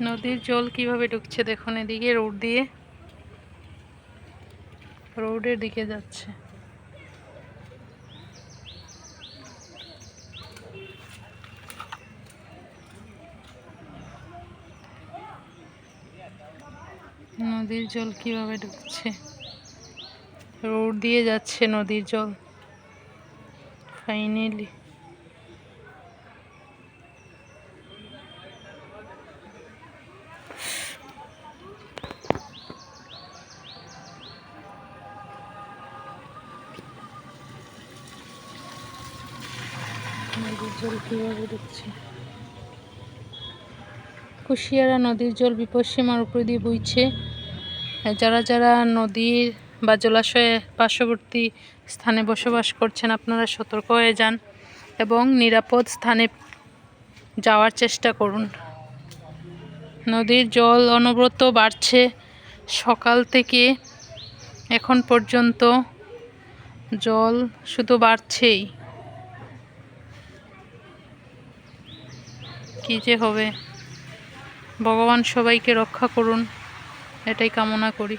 নদীর জল কীভাবে ঢুকছে দেখুন এদিকে, রোড দিয়ে। রোডের দিকে যাচ্ছে। নদীর জল কীভাবে ঢুকছে? রোড দিয়ে যাচ্ছে নদীর জল। ফাইনালি নদীর জল কীভাবে ঢুকছে কুশিয়ারা নদীর জল বিপদসীমার উপর দিয়ে বইছে। যারা যারা নদীর বা জলাশয়ে পার্শ্ববর্তী স্থানে বসবাস করছেন, আপনারা সতর্ক হয়ে যান এবং নিরাপদ স্থানে যাওয়ার চেষ্টা করুন। নদীর জল অনবরত বাড়ছে। সকাল থেকে এখন পর্যন্ত জল শুধু বাড়ছেই। কী যে হবে? ভগবান সবাইকে রক্ষা করুন, এটাই কামনা করি।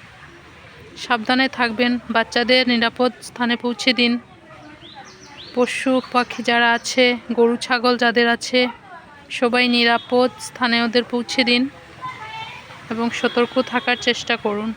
সাবধানে থাকবেন, বাচ্চাদের নিরাপদ স্থানে পৌঁছে দিন। পশু পাখি যারা আছে, গরু, ছাগল যাদের আছে, সবাই নিরাপদ স্থানে ওদের পৌঁছে দিন এবং সতর্ক থাকার চেষ্টা করুন।